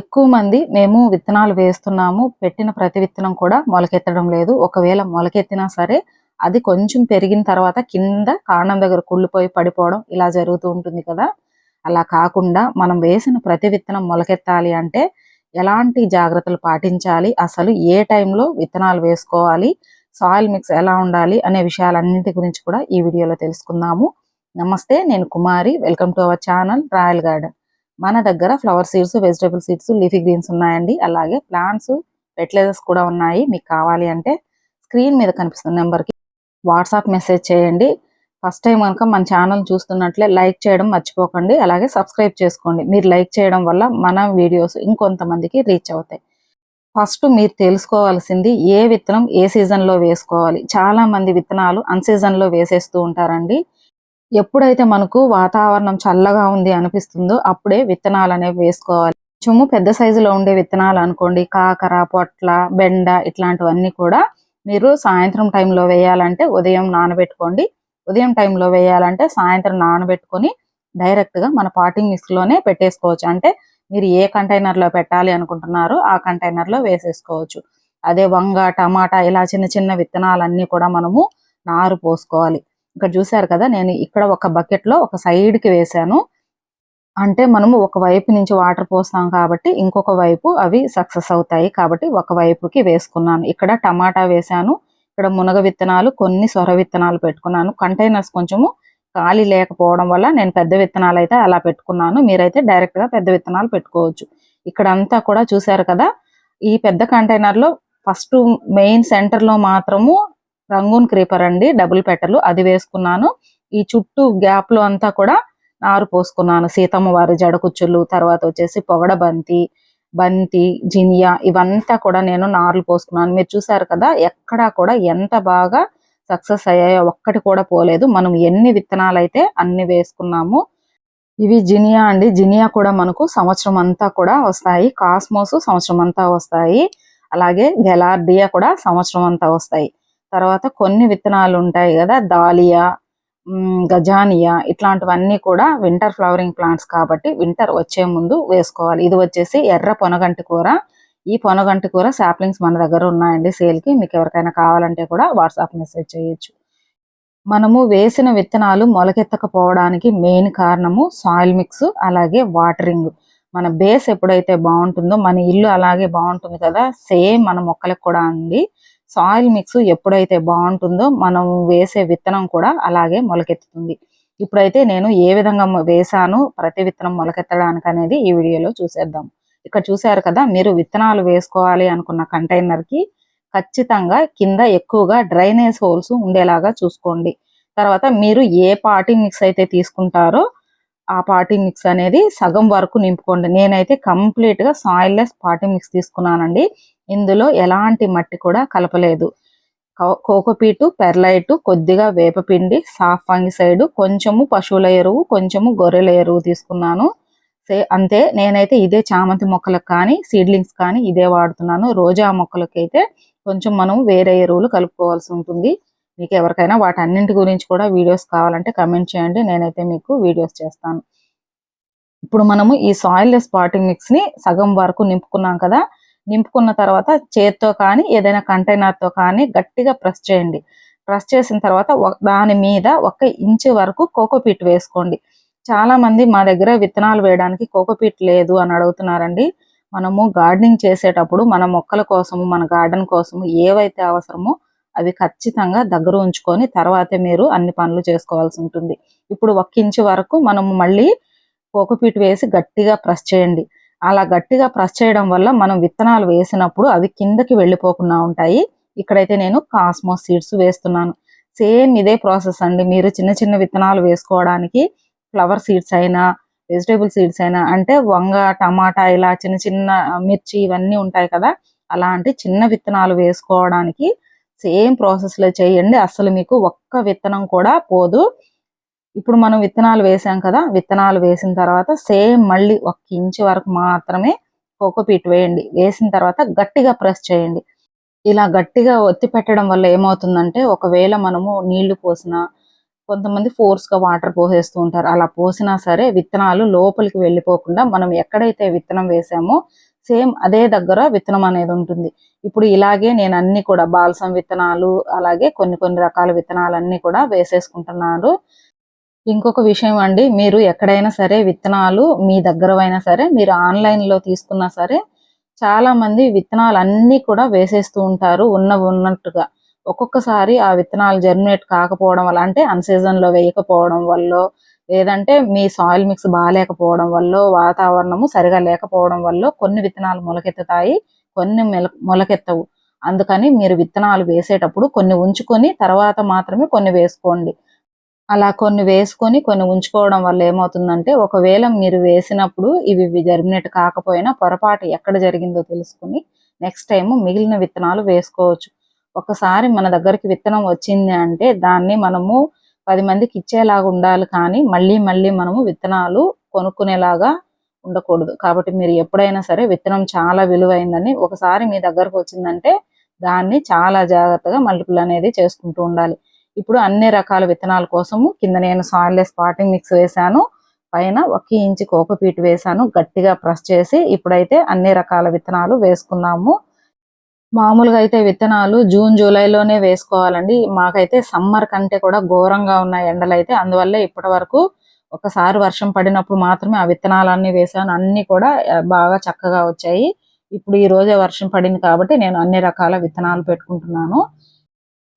ఎక్కువ మంది మేము విత్తనాలు వేస్తున్నాము పెట్టిన ప్రతి విత్తనం కూడా మొలకెత్తడం లేదు. ఒకవేళ మొలకెత్తినా సరే అది కొంచెం పెరిగిన తర్వాత కింద కాండం దగ్గర కుళ్ళిపోయి పడిపోవడం ఇలా జరుగుతూ ఉంటుంది కదా. అలా కాకుండా మనం వేసిన ప్రతి విత్తనం మొలకెత్తాలి అంటే ఎలాంటి జాగ్రత్తలు పాటించాలి? అసలు ఏ టైంలో విత్తనాలు వేసుకోవాలి? సాయిల్ మిక్స్ ఎలా ఉండాలి? అనే విషయాలన్నింటి గురించి కూడా ఈ వీడియోలో తెలుసుకుందాము. నమస్తే నేను Kumari. Welcome to our channel royal garden. మన దగ్గర flower seeds vegetable seeds leafy greens ఉన్నాయండి. అలాగే ప్లాంట్స్ ఫెర్టిలైజర్స్ కూడా ఉన్నాయి. మీకు కావాలి అంటే స్క్రీన్ మీద కనిపిస్తున్న నెంబర్కి వాట్సాప్ మెసేజ్ చేయండి. ఫస్ట్ టైం కనుక మన ఛానల్ చూస్తున్నట్లే లైక్ చేయడం మర్చిపోకండి. అలాగే సబ్స్క్రైబ్ చేసుకోండి. మీరు లైక్ చేయడం వల్ల మన వీడియోస్ ఇంకొంతమందికి రీచ్ అవుతాయి. ఫస్ట్ మీరు తెలుసుకోవాల్సింది ఏ విత్తనం ఏ సీజన్లో వేసుకోవాలి. చాలా మంది విత్తనాలు అన్ సీజన్లో వేసేస్తూ ఉంటారండి. ఎప్పుడైతే మనకు వాతావరణం చల్లగా ఉంది అనిపిస్తుందో అప్పుడే విత్తనాలు అనేవి వేసుకోవాలి. కొంచెము పెద్ద సైజులో ఉండే విత్తనాలు అనుకోండి కాకర పొట్ల బెండ ఇట్లాంటివన్నీ కూడా మీరు సాయంత్రం టైంలో వేయాలంటే ఉదయం నానబెట్టుకోండి. ఉదయం టైంలో వేయాలంటే సాయంత్రం నానబెట్టుకొని డైరెక్ట్గా మన పాటింగ్ మిక్స్లోనే పెట్టేసుకోవచ్చు. అంటే మీరు ఏ కంటైనర్లో పెట్టాలి అనుకుంటున్నారో ఆ కంటైనర్లో వేసేసుకోవచ్చు. అదే వంగ టమాటా ఇలా చిన్న చిన్న విత్తనాలన్నీ కూడా మనము నారు పోసుకోవాలి. ఇక్కడ చూసారు కదా నేను ఇక్కడ ఒక బకెట్లో ఒక సైడ్కి వేసాను అంటే మనము ఒక వైపు నుంచి వాటర్ పోస్తాం కాబట్టి ఇంకొక వైపు అవి సక్సెస్ అవుతాయి కాబట్టి ఒక వైపుకి వేసుకున్నాను. ఇక్కడ టమాటా వేసాను ఇక్కడ మునగ విత్తనాలు కొన్ని సొర విత్తనాలు పెట్టుకున్నాను. కంటైనర్స్ కొంచెము ఖాళీ లేకపోవడం వల్ల నేను పెద్ద విత్తనాలు అయితే అలా పెట్టుకున్నాను. మీరైతే డైరెక్ట్గా పెద్ద విత్తనాలు పెట్టుకోవచ్చు. ఇక్కడ అంతా కూడా చూసారు కదా ఈ పెద్ద కంటైనర్లో ఫస్ట్ మెయిన్ సెంటర్లో మాత్రము రంగూన్ క్రీపర్ అండి డబుల్ పెట్టలు. అది వేసుకున్నాను. ఈ చుట్టూ గ్యాప్లో అంతా కూడా నారు పోసుకున్నాను. సీతమ్మ వారి జడకుచ్చులు తర్వాత వచ్చేసి పొగడ బంతి బంతి జినియా ఇవంతా కూడా నేను నార్లు పోసుకున్నాను. మీరు చూసారు కదా ఎక్కడా కూడా ఎంత బాగా సక్సెస్ అయ్యాయో ఒక్కటి కూడా పోలేదు. మనం ఎన్ని విత్తనాలు అయితే అన్ని వేసుకున్నాము ఇవి జినియా అండి. జినియా కూడా మనకు సంవత్సరం అంతా కూడా వస్తాయి. కాస్మోస్ సంవత్సరం అంతా వస్తాయి. అలాగే గెలార్డియా కూడా సంవత్సరం అంతా వస్తాయి. తర్వాత కొన్ని విత్తనాలు ఉంటాయి కదా దాలియా గజానియా ఇట్లాంటివన్నీ కూడా వింటర్ ఫ్లవరింగ్ ప్లాంట్స్ కాబట్టి వింటర్ వచ్చే ముందు వేసుకోవాలి. ఇది వచ్చేసి ఎర్ర పొనగంటి కూర. ఈ పొనగంటి కూర సాప్లింగ్స్ మన దగ్గర ఉన్నాయండి సేల్కి. మీకు ఎవరికైనా కావాలంటే కూడా వాట్సాప్ మెసేజ్ చేయొచ్చు. మనము వేసిన విత్తనాలు మొలకెత్తకపోవడానికి మెయిన్ కారణము సాయిల్ మిక్స్ అలాగే వాటరింగ్ మన బేస్ ఎప్పుడైతే బాగుంటుందో మన ఇల్లు అలాగే బాగుంటుంది కదా సేమ్ మన మొక్కలకు కూడా ఉంది సాయిల్ మిక్స్ ఎప్పుడైతే బాగుంటుందో మనం వేసే విత్తనం కూడా అలాగే మొలకెత్తుతుంది. ఇప్పుడైతే నేను ఏ విధంగా వేసాను ప్రతి విత్తనం మొలకెత్తడానికి అనేది ఈ వీడియోలో చూసేద్దాం. ఇక్కడ చూసారు కదా మీరు విత్తనాలు వేసుకోవాలి అనుకున్న కంటైనర్కి ఖచ్చితంగా కింద ఎక్కువగా డ్రైనేజ్ హోల్స్ ఉండేలాగా చూసుకోండి. తర్వాత మీరు ఏ పార్టీ మిక్స్ అయితే తీసుకుంటారో ఆ పార్టీ మిక్స్ అనేది సగం వరకు నింపుకోండి. నేనైతే కంప్లీట్గా సాయిల్ లెస్ పార్టీ మిక్స్ తీసుకున్నానండి. ఇందులో ఎలాంటి మట్టి కూడా కలపలేదు. కోకోపీటు పెర్లైట్ కొద్దిగా వేపపిండి సాఫ్ ఫంగిసైడ్ కొంచెము పశువుల ఎరువు కొంచెము గొర్రెల ఎరువు తీసుకున్నాను. సే అంతే. నేనైతే ఇదే చామంతి మొక్కలకు కానీ సీడ్లింగ్స్ కానీ ఇదే వాడుతున్నాను. రోజా మొక్కలకి అయితే కొంచెం మనం వేరే ఎరువులు కలుపుకోవాల్సి ఉంటుంది. మీకు ఎవరికైనా వాటన్నింటి గురించి కూడా వీడియోస్ కావాలంటే కమెంట్ చేయండి నేనైతే మీకు వీడియోస్ చేస్తాను. ఇప్పుడు మనము ఈ సాయిల్ లెస్ పాటింగ్ మిక్స్ని సగం వరకు నింపుకున్నాం కదా నింపుకున్న తర్వాత చేత్తో కానీ ఏదైనా కంటైనర్తో కానీ గట్టిగా ప్రెస్ చేయండి. ప్రెస్ చేసిన తర్వాత దాని మీద ఒక ఇంచు వరకు కోకోపీట్ వేసుకోండి. చాలా మంది మా దగ్గర విత్తనాలు వేయడానికి కోకోపీట్ లేదు అని అడుగుతున్నారండి. మనము గార్డెనింగ్ చేసేటప్పుడు మన మొక్కల కోసము మన గార్డెన్ కోసము ఏవైతే అవసరమో అవి ఖచ్చితంగా దగ్గర ఉంచుకొని తర్వాతే మీరు అన్ని పనులు చేసుకోవాల్సి ఉంటుంది. ఇప్పుడు ఒక ఇంచు వరకు మనం మళ్ళీ కోకోపీట్ వేసి గట్టిగా ప్రెస్ చేయండి. అలా గట్టిగా ప్రెస్ చేయడం వల్ల మనం విత్తనాలు వేసినప్పుడు అవి కిందకి వెళ్ళిపోకుండా ఉంటాయి. ఇక్కడైతే నేను కాస్మోస్ సీడ్స్ వేస్తున్నాను. సేమ్ ఇదే ప్రాసెస్ అండి. మీరు చిన్న చిన్న విత్తనాలు వేసుకోవడానికి ఫ్లవర్ సీడ్స్ అయినా వెజిటేబుల్ సీడ్స్ అయినా అంటే వంగ టమాటా ఇలా చిన్న చిన్న మిర్చి ఇవన్నీ ఉంటాయి కదా అలాంటి చిన్న విత్తనాలు వేసుకోవడానికి సేమ్ ప్రాసెస్లో చేయండి. అసలు మీకు ఒక్క విత్తనం కూడా పోదు. ఇప్పుడు మనం విత్తనాలు వేసాం కదా విత్తనాలు వేసిన తర్వాత సేమ్ మళ్ళీ ఒక ఇంచు వరకు మాత్రమే కోకోపీట్ వేయండి. వేసిన తర్వాత గట్టిగా ప్రెస్ చేయండి. ఇలా గట్టిగా ఒత్తి పెట్టడం వల్ల ఏమవుతుందంటే ఒకవేళ మనము నీళ్ళు పోసిన కొంతమంది ఫోర్స్గా వాటర్ పోసేస్తూ ఉంటారు. అలా పోసినా సరే విత్తనాలు లోపలికి వెళ్ళిపోకుండా మనం ఎక్కడైతే విత్తనం వేసామో సేమ్ అదే దగ్గర విత్తనం అనేది ఉంటుంది. ఇప్పుడు ఇలాగే నేను అన్ని కూడా బాల్సం విత్తనాలు అలాగే కొన్ని కొన్ని రకాల విత్తనాలు అన్ని కూడా వేసేసుకుంటున్నాను ఇంకొక విషయం అండి మీరు ఎక్కడైనా సరే విత్తనాలు మీ దగ్గర అయినా సరే మీరు ఆన్లైన్లో తీసుకున్నా సరే చాలా మంది విత్తనాలు అన్ని కూడా వేసేస్తూ ఉంటారు ఉన్న ఉన్నట్టుగా. ఒక్కొక్కసారి ఆ విత్తనాలు జర్మినేట్ కాకపోవడం వల్ల అంటే అన్సీజన్లో వేయకపోవడం వల్ల లేదంటే మీ సాయిల్ మిక్స్ బాగాలేకపోవడం వల్ల వాతావరణము సరిగా లేకపోవడం వల్ల కొన్ని విత్తనాలు మొలకెత్తుతాయి కొన్ని మొలకెత్తవు. అందుకని మీరు విత్తనాలు వేసేటప్పుడు కొన్ని ఉంచుకొని తర్వాత మాత్రమే కొన్ని వేసుకోండి. అలా కొన్ని వేసుకొని కొన్ని ఉంచుకోవడం వల్ల ఏమవుతుందంటే ఒకవేళ మీరు వేసినప్పుడు ఇవి జర్మినేట్ కాకపోయినా పొరపాటు ఎక్కడ జరిగిందో తెలుసుకుని నెక్స్ట్ టైం మిగిలిన విత్తనాలు వేసుకోవచ్చు. ఒకసారి మన దగ్గరికి విత్తనం వచ్చింది అంటే దాన్ని మనము పది మందికి ఇచ్చేలాగా ఉండాలి కానీ మళ్ళీ మళ్ళీ మనము విత్తనాలు కొనుక్కునేలాగా ఉండకూడదు. కాబట్టి మీరు ఎప్పుడైనా సరే విత్తనం చాలా విలువైందని ఒకసారి మీ దగ్గరకు వచ్చిందంటే దాన్ని చాలా జాగ్రత్తగా మల్టిపుల్ అనేది చేసుకుంటూ ఉండాలి. ఇప్పుడు అన్ని రకాల విత్తనాల కోసము కింద నేను సాయిల్లెస్ స్పాటింగ్ మిక్స్ వేశాను. పైన ఒక ఇంచి కోకోపీట్ వేశాను. గట్టిగా ప్రెస్ చేసి ఇప్పుడైతే అన్ని రకాల విత్తనాలు వేసుకున్నాము మామూలుగా అయితే విత్తనాలు జూన్ జూలైలోనే వేసుకోవాలండి. మాకైతే సమ్మర్ కంటే కూడా ఘోరంగా ఉన్న ఎండలు అయితే. అందువల్ల ఇప్పటి వరకు ఒకసారి వర్షం పడినప్పుడు మాత్రమే ఆ విత్తనాలన్నీ వేసాను. అన్ని కూడా బాగా చక్కగా వచ్చాయి. ఇప్పుడు ఈ రోజే వర్షం పడింది కాబట్టి నేను అన్ని రకాల విత్తనాలు పెట్టుకుంటున్నాను.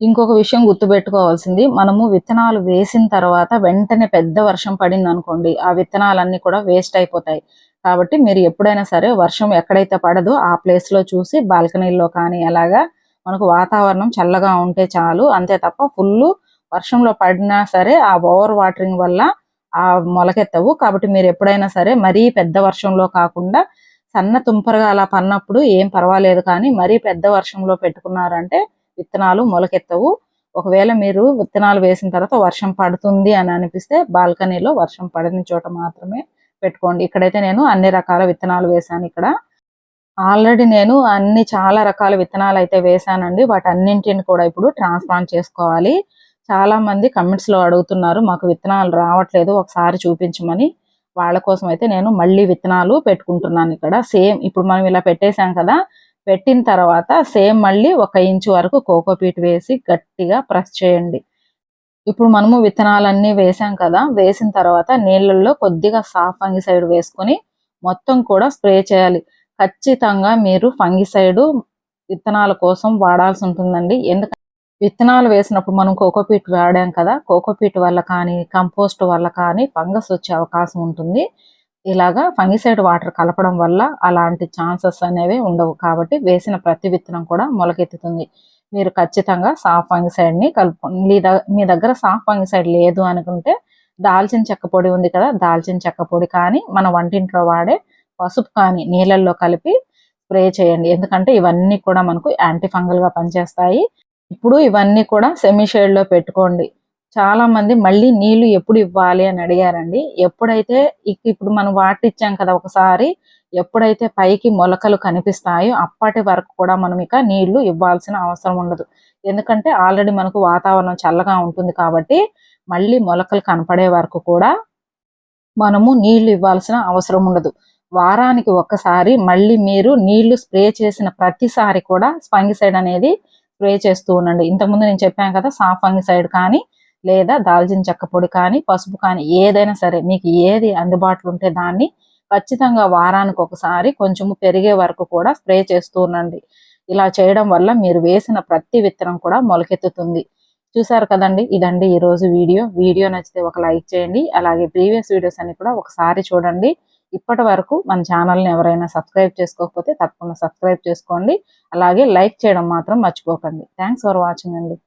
ఇంకొక విషయం గుర్తుపెట్టుకోవాల్సింది. మనము విత్తనాలు వేసిన తర్వాత వెంటనే పెద్ద వర్షం పడింది అనుకోండి ఆ విత్తనాలన్నీ కూడా వేస్ట్ అయిపోతాయి. కాబట్టి మీరు ఎప్పుడైనా సరే వర్షం ఎక్కడైతే పడదో ఆ ప్లేస్లో చూసి బాల్కనీలో కానీ అలాగా మనకు వాతావరణం చల్లగా ఉంటే చాలు. అంతే తప్ప ఫుల్ వర్షంలో పడినా సరే ఆ ఓవర్ వాటరింగ్ వల్ల ఆ మొలకెత్తవు. కాబట్టి మీరు ఎప్పుడైనా సరే మరీ పెద్ద వర్షంలో కాకుండా సన్న తుంపరగా అలా పన్నప్పుడు ఏం పర్వాలేదు కానీ మరీ పెద్ద వర్షంలో పెట్టుకున్నారంటే విత్తనాలు మొలకెత్తవు. ఒకవేళ మీరు విత్తనాలు వేసిన తర్వాత వర్షం పడుతుంది అని అనిపిస్తే బాల్కనీలో వర్షం పడిన చోట మాత్రమే పెట్టుకోండి. ఇక్కడైతే నేను అన్ని రకాల విత్తనాలు వేశాను ఇక్కడ. ఆల్రెడీ నేను అన్ని చాలా రకాల విత్తనాలు అయితే వేశానండి. వాటి అన్నింటిని కూడా ఇప్పుడు ట్రాన్స్ప్లాంట్ చేసుకోవాలి. చాలా మంది కమెంట్స్లో అడుగుతున్నారు మాకు విత్తనాలు రావట్లేదు ఒకసారి చూపించమని. వాళ్ళ కోసం అయితే నేను మళ్ళీ విత్తనాలు పెట్టుకుంటున్నాను ఇక్కడ. సేమ్ ఇప్పుడు మనం ఇలా పెట్టేశాం కదా పెట్టిన తర్వాత సేమ్ మళ్ళీ ఒక ఇంచు వరకు కోకోపీట్ వేసి గట్టిగా ప్రెస్ చేయండి. ఇప్పుడు మనము విత్తనాలన్నీ వేసాం కదా వేసిన తర్వాత నీళ్ళల్లో కొద్దిగా సాఫ్ ఫంగిసైడ్ వేసుకొని మొత్తం కూడా స్ప్రే చేయాలి. ఖచ్చితంగా మీరు ఫంగిసైడ్ విత్తనాల కోసం వాడాల్సి ఉంటుందండి. ఎందుకంటే విత్తనాలు వేసినప్పుడు మనం కోకోపీట్ వాడాం కదా కోకోపీట్ వల్ల కానీ కంపోస్ట్ వల్ల కానీ ఫంగస్ వచ్చే అవకాశం ఉంటుంది. ఇలాగా ఫంగిసైడ్ వాటర్ కలపడం వల్ల అలాంటి ఛాన్సెస్ అనేవి ఉండవు కాబట్టి వేసిన ప్రతి విత్తనం కూడా మొలకెత్తుతుంది. మీరు ఖచ్చితంగా సాఫ్ ఫంగిసైడ్ని మీ మీ దగ్గర సాఫ్ ఫంగిసైడ్ లేదు అనుకుంటే దాల్చిన చెక్క పొడి ఉంది కదా దాల్చిన చెక్క పొడి కానీ మన వంటింట్లో వాడే పసుపు కానీ నీళ్ళల్లో కలిపి స్ప్రే చేయండి. ఎందుకంటే ఇవన్నీ కూడా మనకు యాంటీ ఫంగల్గా పనిచేస్తాయి. ఇప్పుడు ఇవన్నీ కూడా సెమీ షేడ్లో పెట్టుకోండి. చాలా మంది మళ్ళీ నీళ్ళు ఎప్పుడు ఇవ్వాలి అని అడిగారండి. ఎప్పుడైతే ఇప్పుడు మనం వాటిచ్చాం కదా ఒకసారి ఎప్పుడైతే పైకి మొలకలు కనిపిస్తాయో అప్పటి వరకు కూడా మనం ఇక నీళ్ళు ఇవ్వాల్సిన అవసరం ఉండదు. ఎందుకంటే ఆల్రెడీ మనకు వాతావరణం చల్లగా ఉంటుంది కాబట్టి మళ్ళీ మొలకలు కనపడే వరకు కూడా మనము నీళ్ళు ఇవ్వాల్సిన అవసరం ఉండదు. వారానికి ఒక్కసారి మళ్ళీ మీరు నీళ్ళు స్ప్రే చేసిన ప్రతిసారి కూడా స్పంగిసైడ్ అనేది స్ప్రే చేస్తూ ఉండండి. ఇంతకుముందు నేను చెప్పాను కదా సాఫ్ ఫంగిసైడ్ కానీ లేదా దాల్చిన చెక్క పొడి కానీ పసుపు కానీ ఏదైనా సరే మీకు ఏది అందుబాటులో ఉంటే దాన్ని ఖచ్చితంగా వారానికి ఒకసారి కొంచెము పెరిగే వరకు కూడా స్ప్రే చేస్తూ ఉండండి. ఇలా చేయడం వల్ల మీరు వేసిన ప్రతి విత్తనం కూడా మొలకెత్తుతుంది. చూసారు కదండి? ఇదండి ఈ రోజు వీడియో. వీడియో నచ్చితే ఒక లైక్ చేయండి. అలాగే ప్రీవియస్ వీడియోస్ అన్ని కూడా ఒకసారి చూడండి. ఇప్పటి వరకు మన ఛానల్ని ఎవరైనా సబ్స్క్రైబ్ చేసుకోకపోతే తప్పకుండా సబ్స్క్రైబ్ చేసుకోండి. అలాగే లైక్ చేయడం మాత్రం మర్చిపోకండి. థ్యాంక్స్ ఫర్ వాచింగ్ అండి.